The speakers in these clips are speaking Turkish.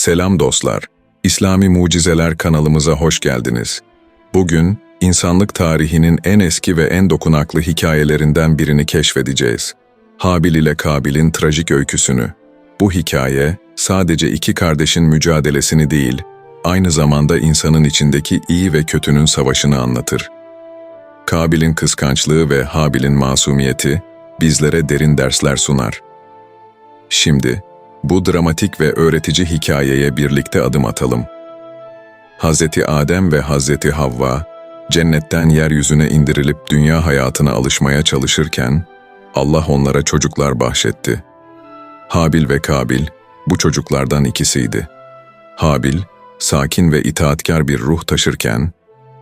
Selam dostlar. İslami Mucizeler kanalımıza hoş geldiniz. Bugün insanlık tarihinin en eski ve en dokunaklı hikayelerinden birini keşfedeceğiz. Habil ile Kabil'in trajik öyküsünü. Bu hikaye sadece iki kardeşin mücadelesini değil, aynı zamanda insanın içindeki iyi ve kötünün savaşını anlatır. Kabil'in kıskançlığı ve Habil'in masumiyeti bizlere derin dersler sunar. Şimdi bu dramatik ve öğretici hikayeye birlikte adım atalım. Hazreti Adem ve Hazreti Havva cennetten yeryüzüne indirilip dünya hayatına alışmaya çalışırken Allah onlara çocuklar bahşetti. Habil ve Kabil bu çocuklardan ikisiydi. Habil sakin ve itaatkar bir ruh taşırken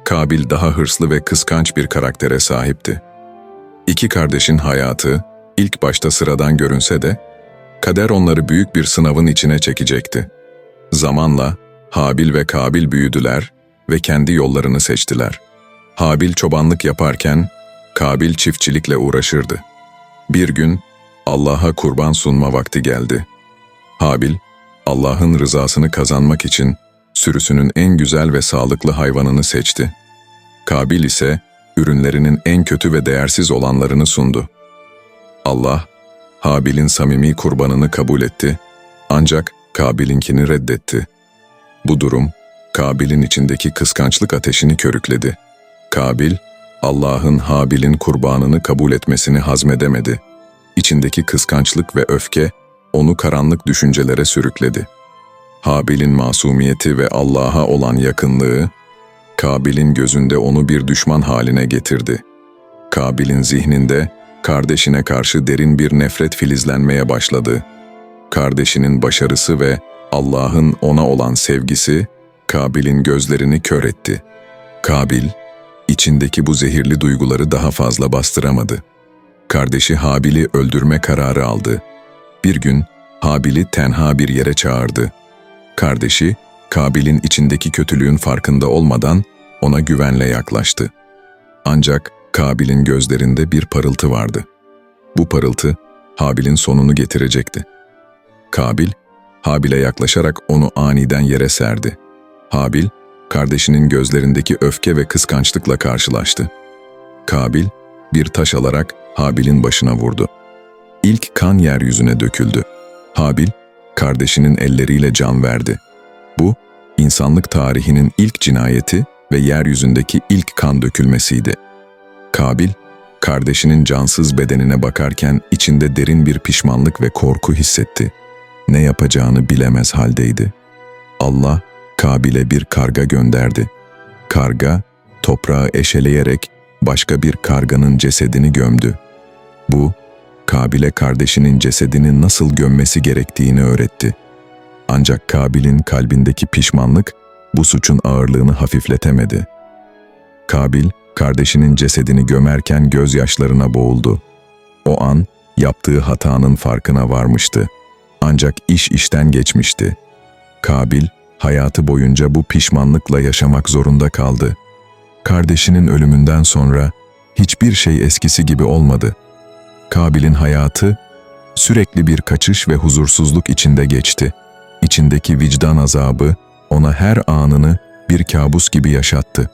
Kabil daha hırslı ve kıskanç bir karaktere sahipti. İki kardeşin hayatı ilk başta sıradan görünse de kader onları büyük bir sınavın içine çekecekti. Zamanla Habil ve Kabil büyüdüler ve kendi yollarını seçtiler. Habil çobanlık yaparken Kabil çiftçilikle uğraşırdı. Bir gün Allah'a kurban sunma vakti geldi. Habil, Allah'ın rızasını kazanmak için sürüsünün en güzel ve sağlıklı hayvanını seçti. Kabil ise ürünlerinin en kötü ve değersiz olanlarını sundu. Allah, Habil'in samimi kurbanını kabul etti ancak Kabil'inkini reddetti. Bu durum, Kabil'in içindeki kıskançlık ateşini körükledi. Kabil, Allah'ın Habil'in kurbanını kabul etmesini hazmedemedi. İçindeki kıskançlık ve öfke, onu karanlık düşüncelere sürükledi. Habil'in masumiyeti ve Allah'a olan yakınlığı, Kabil'in gözünde onu bir düşman haline getirdi. Kabil'in zihninde kardeşine karşı derin bir nefret filizlenmeye başladı. Kardeşinin başarısı ve Allah'ın ona olan sevgisi Kabil'in gözlerini kör etti. Kabil, içindeki bu zehirli duyguları daha fazla bastıramadı. Kardeşi Habil'i öldürme kararı aldı. Bir gün Habil'i tenha bir yere çağırdı. Kardeşi, Kabil'in içindeki kötülüğün farkında olmadan ona güvenle yaklaştı. Ancak Kabil'in gözlerinde bir parıltı vardı. Bu parıltı Habil'in sonunu getirecekti. Kabil, Habil'e yaklaşarak onu aniden yere serdi. Habil, kardeşinin gözlerindeki öfke ve kıskançlıkla karşılaştı. Kabil, bir taş alarak Habil'in başına vurdu. İlk kan yeryüzüne döküldü. Habil, kardeşinin elleriyle can verdi. Bu, insanlık tarihinin ilk cinayeti ve yeryüzündeki ilk kan dökülmesiydi. Kabil, kardeşinin cansız bedenine bakarken içinde derin bir pişmanlık ve korku hissetti. Ne yapacağını bilemez haldeydi. Allah, Kabil'e bir karga gönderdi. Karga, toprağı eşeleyerek başka bir karganın cesedini gömdü. Bu, Kabil'e kardeşinin cesedini nasıl gömmesi gerektiğini öğretti. Ancak Kabil'in kalbindeki pişmanlık bu suçun ağırlığını hafifletemedi. Kabil, kardeşinin cesedini gömerken gözyaşlarına boğuldu. O an yaptığı hatanın farkına varmıştı. Ancak iş işten geçmişti. Kabil, hayatı boyunca bu pişmanlıkla yaşamak zorunda kaldı. Kardeşinin ölümünden sonra hiçbir şey eskisi gibi olmadı. Kabil'in hayatı sürekli bir kaçış ve huzursuzluk içinde geçti. İçindeki vicdan azabı ona her anını bir kabus gibi yaşattı.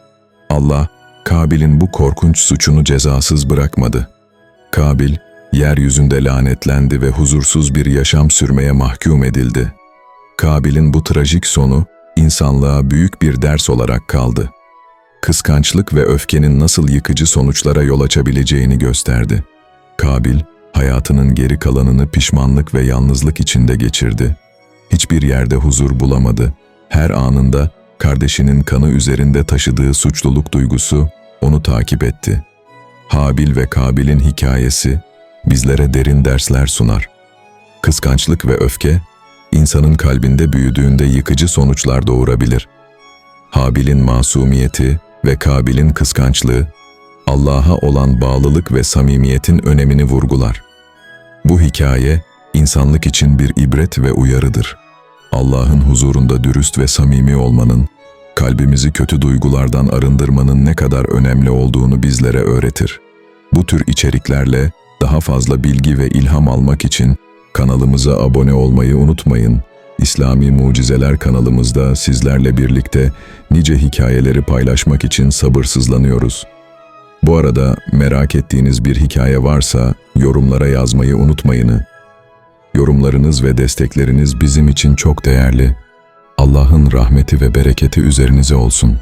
Allah, Kabil'in bu korkunç suçunu cezasız bırakmadı. Kabil, yeryüzünde lanetlendi ve huzursuz bir yaşam sürmeye mahkum edildi. Kabil'in bu trajik sonu, insanlığa büyük bir ders olarak kaldı. Kıskançlık ve öfkenin nasıl yıkıcı sonuçlara yol açabileceğini gösterdi. Kabil, hayatının geri kalanını pişmanlık ve yalnızlık içinde geçirdi. Hiçbir yerde huzur bulamadı. Her anında kardeşinin kanı üzerinde taşıdığı suçluluk duygusu onu takip etti. Habil ve Kabil'in hikayesi bizlere derin dersler sunar. Kıskançlık ve öfke, insanın kalbinde büyüdüğünde yıkıcı sonuçlar doğurabilir. Habil'in masumiyeti ve Kabil'in kıskançlığı, Allah'a olan bağlılık ve samimiyetin önemini vurgular. Bu hikaye, insanlık için bir ibret ve uyarıdır. Allah'ın huzurunda dürüst ve samimi olmanın, kalbimizi kötü duygulardan arındırmanın ne kadar önemli olduğunu bizlere öğretir. Bu tür içeriklerle daha fazla bilgi ve ilham almak için kanalımıza abone olmayı unutmayın. İslami Mucizeler kanalımızda sizlerle birlikte nice hikayeleri paylaşmak için sabırsızlanıyoruz. Bu arada merak ettiğiniz bir hikaye varsa yorumlara yazmayı unutmayın. Yorumlarınız ve destekleriniz bizim için çok değerli. Allah'ın rahmeti ve bereketi üzerinize olsun.